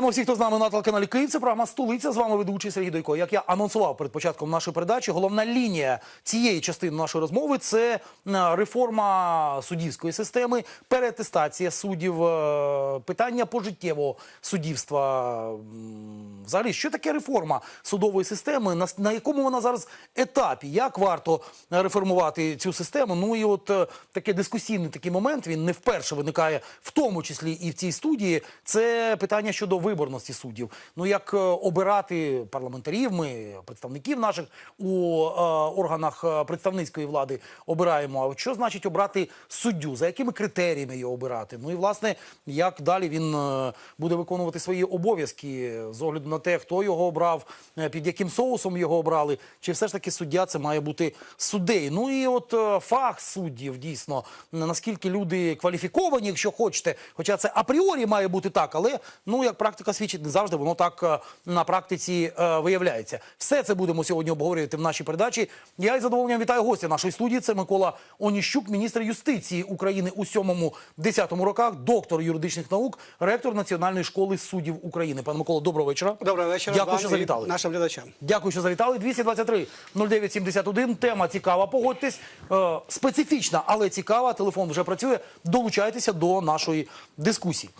Вітаємо всіх, хто з нами на телеканалі Київ. Це програма Столиця. З вами ведучий Сергій Дойко. Як я анонсував перед початком нашої передачі, головна лінія цієї частини нашої розмови це е, реформа суддівської системи, переатестація суддів, е, питання пожиттєвого суддівства. Взагалі, що таке реформа судової системи? На, на якому вона зараз етапі? Як варто реформувати цю систему? Ну і от е, таке дискусійний такий момент. Він не вперше виникає, в тому числі і в цій студії. Це питання щодо виборності суддів. Ну як е, обирати парламентарів, ми представників наших у е, органах е, представницької влади обираємо. А що значить обрати суддю? За якими критеріями його обирати? Ну і власне, як далі він е, буде виконувати свої обов'язки з огляду на те, хто його обрав, під яким соусом його обрали, чи все ж таки суддя це має бути суддею? Ну і от фах суддів дійсно наскільки люди кваліфіковані, якщо хочете, хоча це апріорі має бути так, але ну як практика свідчить, не завжди воно так е, на практиці е, виявляється. Все це будемо сьогодні обговорювати в нашій передачі. Я із задоволенням вітаю гостя нашої студії. Це Микола Оніщук, міністр юстиції України у 7-10 роках, доктор юридичних наук, ректор Національної школи суддів України. Пане Микола, доброго вечора. Доброго вечора. Дякую, вам що завітали. Нашим глядачам. Дякую, що завітали. 223 0971. Тема цікава. Погодьтесь. Е, специфічна, але цікава. Телефон вже працює. Долучайтеся до нашої дискусії.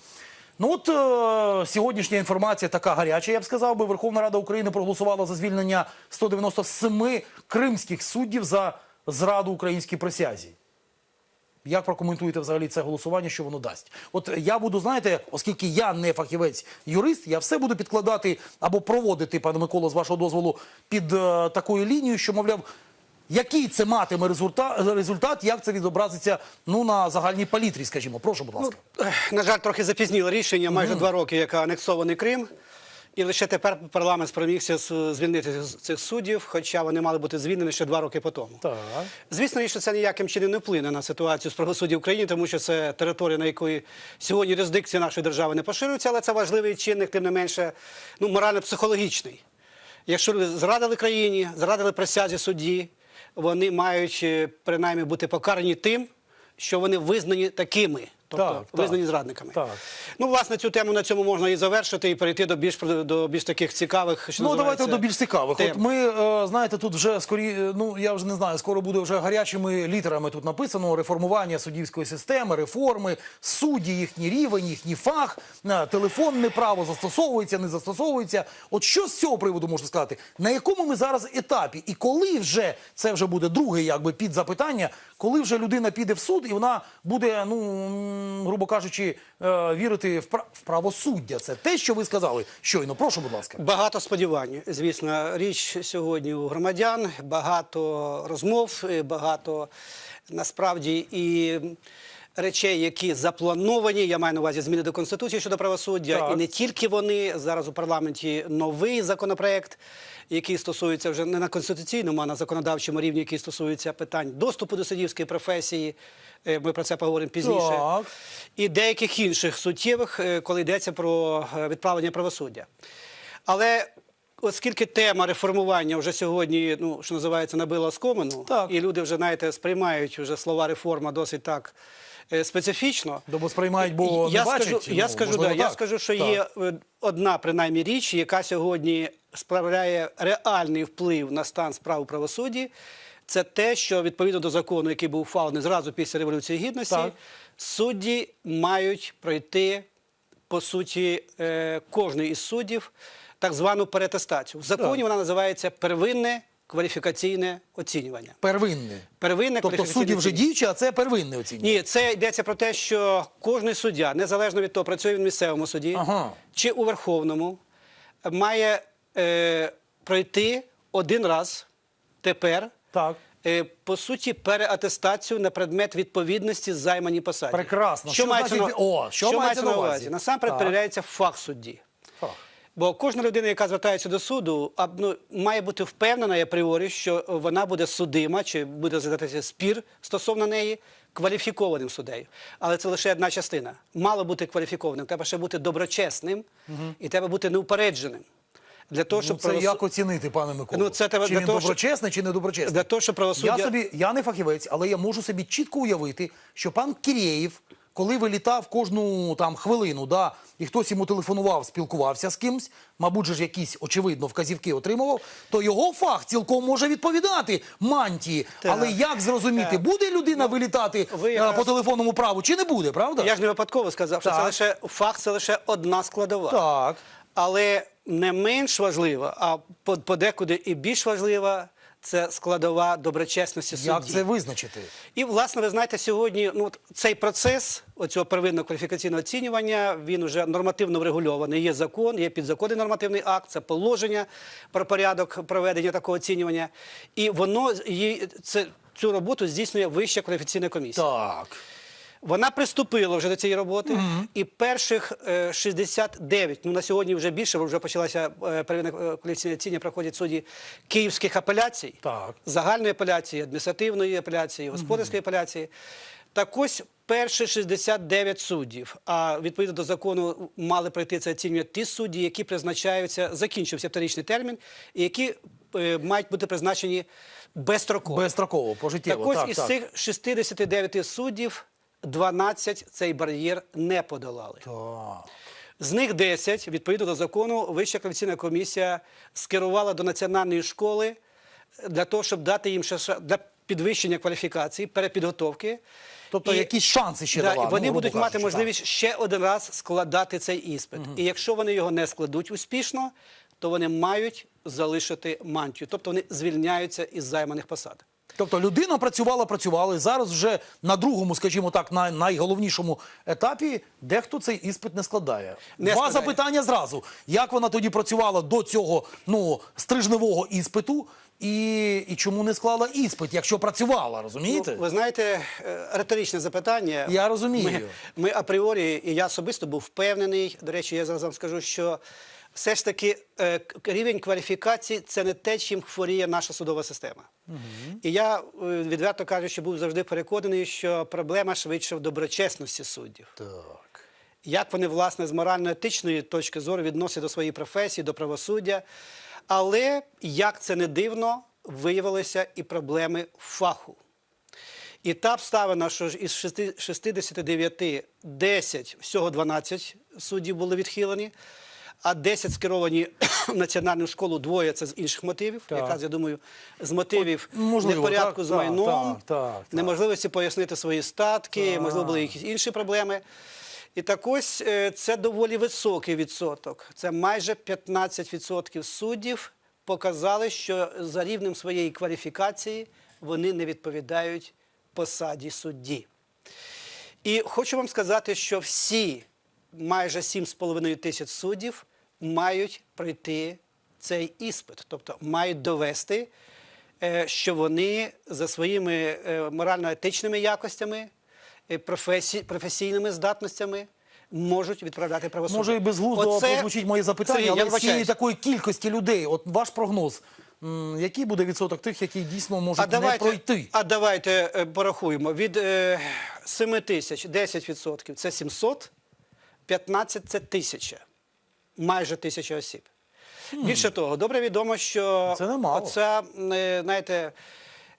Ну от е, сьогоднішня інформація така гаряча, я б сказав би. Верховна Рада України проголосувала за звільнення 197 кримських суддів за зраду українській присязі. Як прокоментуєте взагалі це голосування, що воно дасть? От я буду, знаєте, оскільки я не фахівець юрист, я все буду підкладати або проводити, пане Микола, з вашого дозволу, під е, такою лінією, що, мовляв, який це матиме результат, результат як це відобразиться ну, на загальній палітрі, скажімо. Прошу, будь ласка. Ех, На жаль, трохи запізніло рішення. Майже два роки, як анексований Крим. І лише тепер парламент спромігся звільнити цих суддів, хоча вони мали бути звільнені ще два роки по тому. Так. Звісно, що це ніяким чином не вплине на ситуацію з правосуддя в Україні, тому що це територія, на якої сьогодні юрисдикція нашої держави не поширюється, але це важливий чинник, тим не менше, ну, морально-психологічний. Якщо люди зрадили країні, зрадили присязі судді, вони мають е, принаймні бути покарані тим, що вони визнані такими. Тобто Так, так. зрадниками. Так. Ну, власне, цю тему на цьому можна і завершити, і перейти до більш до більш таких цікавих. Що Ну, давайте до більш цікавих. тем. От ми, е, знаєте, тут вже скорі, е, ну я вже не знаю, скоро буде вже гарячими літерами тут написано реформування суддівської системи, реформи, судді, їхній рівень, їхній фах, е, телефонне право застосовується, не застосовується. От що з цього приводу можна сказати? На якому ми зараз етапі? І коли вже це вже буде друге, якби підзапитання, коли вже людина піде в суд і вона буде, ну грубо кажучи, е, вірити в пра- правосуддя? Це те, що ви сказали щойно. Прошу, будь ласка. Багато сподівань. Звісно, річ сьогодні у громадян, багато розмов, багато насправді і речей, які заплановані. Я маю на увазі зміни до конституції щодо правосуддя, Так. і не тільки вони зараз у парламенті новий законопроект. Який стосується вже не на конституційному, а на законодавчому рівні, який стосується питань доступу до суддівської професії. Е, Ми про це поговоримо пізніше. Так. І деяких інших суттєвих, е, коли йдеться про е, відправлення правосуддя. Але оскільки тема реформування вже сьогодні, ну що називається, набила оскомину, Так. і люди вже знаєте, сприймають вже слова реформа досить так специфічно. Бо сприймають, бо я не бачать. скажу, я ну, скажу, можливо, да, я скажу, що Так. є е, одна принаймні річ, яка сьогодні справляє реальний вплив на стан справ у правосудді. Це те, що відповідно до закону, який був ухвалений зразу після революції гідності, Так. судді мають пройти по суті е, кожний із суддів так звану перетестацію. В законі Так. вона називається первинне кваліфікаційне оцінювання. Первинне. Первинне Тобто судді вже діючі, а це первинне оцінювання. Ні, це йдеться про те, що кожний суддя, незалежно від того, працює він в місцевому суді Ага. чи у Верховному, має е, пройти один раз тепер. Так. е, По суті, переатестацію на предмет відповідності займаній посаді. Прекрасно. Що, Що мається, значить- на... О, що мається на увазі? Насамперед Так. перевіряється фах судді. Бо кожна людина, яка звертається до суду, ну, має бути впевнена апріорі, що вона буде судима, чи буде розглядатися спір стосовно неї кваліфікованим суддею. Але це лише одна частина. Мало бути кваліфікованим, треба ще бути доброчесним і треба бути неупередженим. Для того, Ну, це правосу- як оцінити, пане Миколо? Ну, це треба чи для він того, щоб- доброчесний, чи не доброчесний? для того, щоб правосуддя- Я собі, я не фахівець, але я можу собі чітко уявити, що пан Кірєєв коли вилітав кожну там хвилину, да, і хтось йому телефонував, спілкувався з кимсь, мабуть, же ж якісь очевидно вказівки отримував, то його фах цілком може відповідати мантії. Так. Але як зрозуміти, Так. буде людина вилітати ви е, якраз- по телефонному праву, чи не буде, правда? Я ж не випадково сказав, що це лише факт, це лише одна складова. Так. Але не менш важлива, а по- подекуди і більш важлива це складова доброчесності судді. Як це визначити? І, власне, ви знаєте, сьогодні ну, от цей процес оцього первинного кваліфікаційного оцінювання, він вже нормативно врегульований. Є закон, є підзаконний нормативний акт, це положення про порядок проведення такого оцінювання. І воно її, це, цю роботу здійснює Вища кваліфікаційна комісія. Так. Вона приступила вже до цієї роботи, і перших е, 69, ну на сьогодні вже більше, бо вже почалася е, первинне е, проходять судді київських апеляцій, Так. загальної апеляції, адміністративної апеляції, господарської апеляції. Так ось перші 69 суддів, а відповідно до закону мали пройти це оцінювання ті судді, які призначаються, закінчився п'ятирічний термін, і які е, мають бути призначені безстроково. Безстроково, пожиттєво. Так ось так, із так. цих 69 суддів 12 цей бар'єр не подолали. Так. З них 10, відповідно до закону, Вища кваліфікаційна комісія скерувала до національної школи для того, щоб дати їм ще для підвищення кваліфікації, перепідготовки. Тобто І- якісь шанси ще Да, і вони ну, будуть мати кажучи, можливість ще один раз складати цей іспит. І якщо вони його не складуть успішно, то вони мають залишити мантію. Тобто вони звільняються із займаних посад. Тобто людина працювала, працювала, і зараз вже на другому, скажімо так, на найголовнішому етапі дехто цей іспит не складає. Не Два складає. запитання зразу. Як вона тоді працювала до цього ну, стрижневого іспиту, і, і чому не склала іспит, якщо працювала, розумієте? Ну, ви знаєте, е, риторичне запитання. Я розумію. Ми, ми апріорі, і я особисто був впевнений. До речі, я зараз вам скажу, що все ж таки е, рівень кваліфікації це не те, чим хворіє наша судова система. І я, е, відверто кажучи, був завжди переконаний, що проблема швидше в доброчесності суддів. Так. Як вони, власне, з морально-етичної точки зору відносять до своєї професії, до правосуддя. Але, як це не дивно, виявилися і проблеми фаху. І та обставина, що із шести- 69 10, всього 12 суддів були відхилені, а 10 скеровані в національну школу, двоє це з інших мотивів. Так. Якраз я думаю, з мотивів От, можливо, непорядку так, з майном, так, так, так. неможливості пояснити свої статки, Так. можливо, були якісь інші проблеми. І так ось е, це доволі високий відсоток. Це майже 15% суддів показали, що за рівнем своєї кваліфікації вони не відповідають посаді судді. І хочу вам сказати, що всі майже 7,5 тисяч суддів мають пройти цей іспит, тобто мають довести, е, що вони за своїми е, морально-етичними якостями, е, професійними здатностями можуть відправляти правосуддя. Може, і безглуздо Оце- прозвучить моє запитання, але з цієї такої кількості людей, от ваш прогноз, який буде відсоток тих, які дійсно можуть не пройти? А давайте порахуємо. Від е, 7 тисяч 10% це 700, 15 це тисяча. Майже тисяча осіб. Більше того, добре відомо, що Це немало. оця, е, знаєте,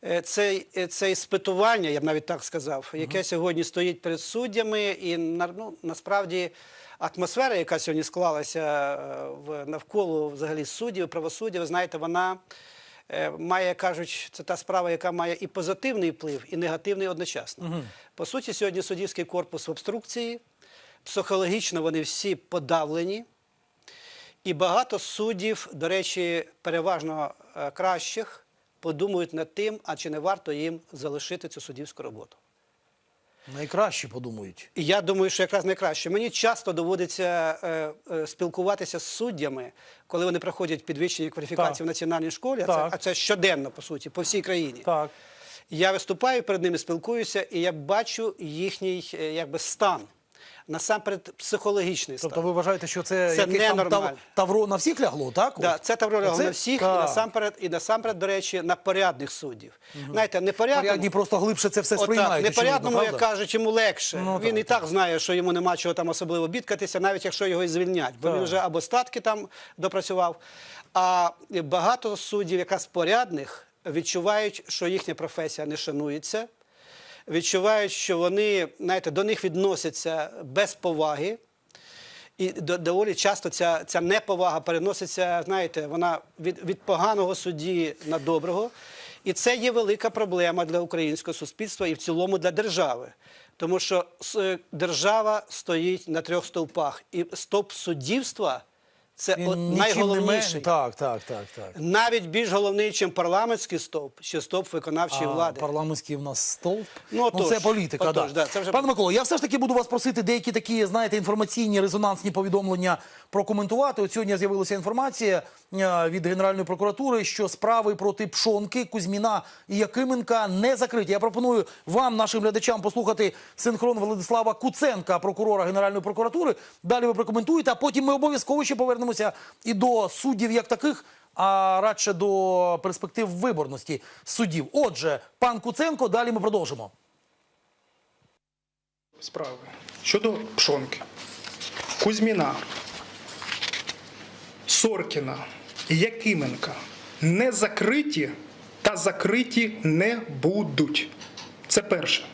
е, цей, е, це іспитування, я б навіть так сказав, яке сьогодні стоїть перед суддями, і на- ну, насправді атмосфера, яка сьогодні склалася е, в, навколо взагалі суддів, правосуддя, ви знаєте, вона е, має, кажуть, це та справа, яка має і позитивний вплив, і негативний одночасно. По суті, сьогодні суддівський корпус в обструкції, психологічно вони всі подавлені. І багато суддів, до речі, переважно е, кращих, подумають над тим, а чи не варто їм залишити цю суддівську роботу. Найкраще подумають. Я думаю, що якраз найкраще. Мені часто доводиться е, е, спілкуватися з суддями, коли вони проходять підвищення кваліфікації Так. в національній школі, а це, а це щоденно, по суті, по всій країні. Так. Я виступаю перед ними, спілкуюся, і я бачу їхній е, якби, стан. Насамперед, психологічний стан. Тобто ви вважаєте, що це, Це якесь там тав- тавро на всіх лягло, так? Да, це тавро лягало Оце? на всіх, і насамперед, і насамперед, до речі, на порядних суддів. Знаєте, непорядному, Порядні просто глибше це все сприймають. непорядному, очевидно, як кажуть, йому легше. Ну, він так, і так знає, що йому нема чого там особливо бідкатися, навіть якщо його і звільнять, бо Так. він вже або статки там допрацював. А багато суддів, якраз порядних, відчувають, що їхня професія не шанується. Відчувають, що вони, знаєте, до них відносяться без поваги. І до- доволі часто ця, ця неповага переноситься, знаєте, вона від, від поганого судді на доброго. І це є велика проблема для українського суспільства і в цілому для держави. Тому що держава стоїть на трьох стовпах. І стовп суддівства це от нічим найголовніший. Так, так, так, так. Навіть більш головний, ніж парламентський стовп, чи стовп виконавчої А влади. парламентський в нас стовп. Ну, отож, це політика. отож, да. да, це вже- Пане Миколо, я все ж таки буду вас просити деякі такі, знаєте, інформаційні резонансні повідомлення прокоментувати. От сьогодні з'явилася інформація е, від Генеральної прокуратури, що справи проти Пшонки, Кузьміна і Якименка не закриті. Я пропоную вам, нашим глядачам, послухати синхрон Владислава Куценка, прокурора Генеральної прокуратури. Далі ви прокоментуєте, а потім ми обов'язково ще повернемося і до суддів як таких. А радше до перспектив виборності суддів. Отже, пан Куценко, далі ми продовжимо. справи. Щодо Пшонки, Кузьміна, Соркіна Якименка не закриті та закриті не будуть. Це перше.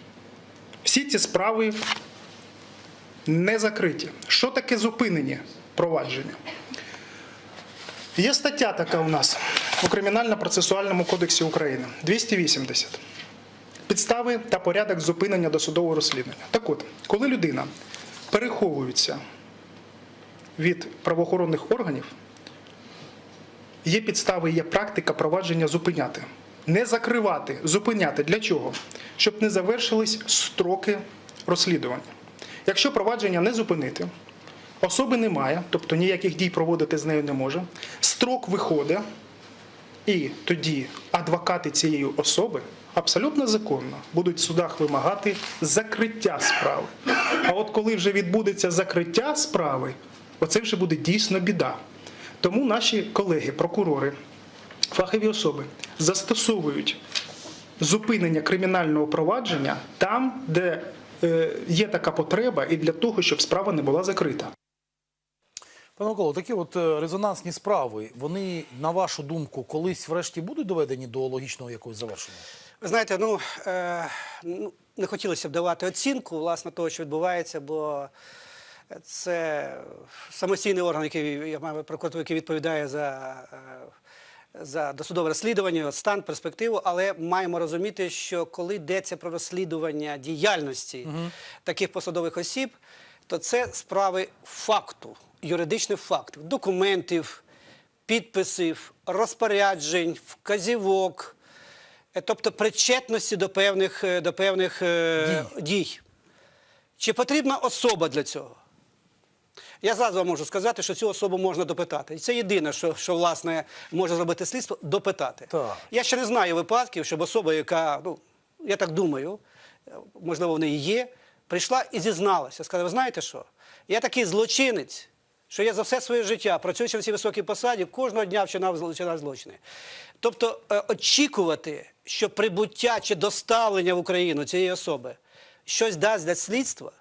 Всі ці справи не закриті. Що таке зупинені провадження? Є стаття така у нас у Кримінально-процесуальному кодексі України 280 підстави та порядок зупинення досудового розслідування. Так от, коли людина переховується від правоохоронних органів, є підстави, є практика провадження зупиняти. Не закривати, зупиняти. Для чого? Щоб не завершились строки розслідування. Якщо провадження не зупинити, особи немає, тобто ніяких дій проводити з нею не може, строк виходить, і тоді адвокати цієї особи абсолютно законно будуть в судах вимагати закриття справи. А от коли вже відбудеться закриття справи, оце вже буде дійсно біда. Тому наші колеги, прокурори, фахові особи застосовують зупинення кримінального провадження там, де е, є така потреба, і для того, щоб справа не була закрита. Пане Миколо, такі от е, резонансні справи, вони, на вашу думку, колись врешті будуть доведені до логічного якогось завершення? Ви знаєте, ну, е, ну не хотілося б давати оцінку власне того, що відбувається, бо це самостійний орган, який я маю прокуратуру, який відповідає за, е, за досудове розслідування, стан, перспективу, але маємо розуміти, що коли йдеться про розслідування діяльності таких посадових осіб, то це справи факту, юридичних фактів, документів, підписів, розпоряджень, вказівок. Е, Тобто причетності до певних, е, до певних е, дій. Чи потрібна особа для цього? Я зразу вам можу сказати, що цю особу можна допитати. І це єдине, що, що власне може зробити слідство допитати. Так. Я ще не знаю випадків, щоб особа, яка, ну, я так думаю, можливо, в неї є, прийшла і зізналася. Сказала, ви знаєте що? Я такий злочинець, що я за все своє життя, працюючи на цій високій посаді, кожного дня вчинав, зло- вчинав злочини. Тобто е, очікувати, що прибуття чи доставлення в Україну цієї особи щось дасть для слідства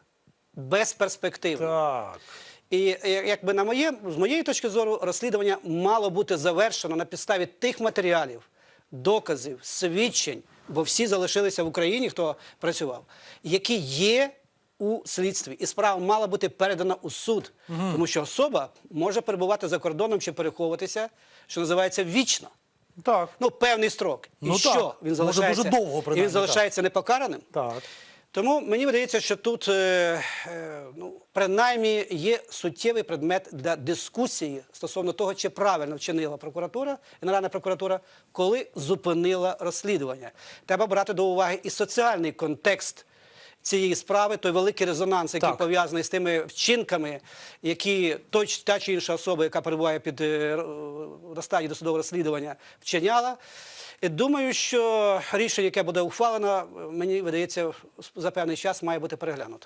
безперспективно. Так. І е, якби на моє, з моєї точки зору, розслідування мало бути завершено на підставі тих матеріалів, доказів, свідчень, бо всі залишилися в Україні, хто працював, які є у слідстві. І справа мала бути передана у суд, тому що особа може перебувати за кордоном чи переховуватися, що називається вічно. Так. Ну, певний строк. І Ну що? так. Він Може, дуже довго, і він залишається непокараним? Так. Тому мені видається, що тут е, е, ну, принаймні є суттєвий предмет для дискусії стосовно того, чи правильно вчинила прокуратура, Генеральна прокуратура, коли зупинила розслідування. Треба брати до уваги і соціальний контекст. Цієї справи той великий резонанс, який Так. пов'язаний з тими вчинками, які той та чи інша особа, яка перебуває під е, на стадії досудового розслідування, вчиняла. І думаю, що рішення, яке буде ухвалено, мені видається, за певний час має бути переглянуто.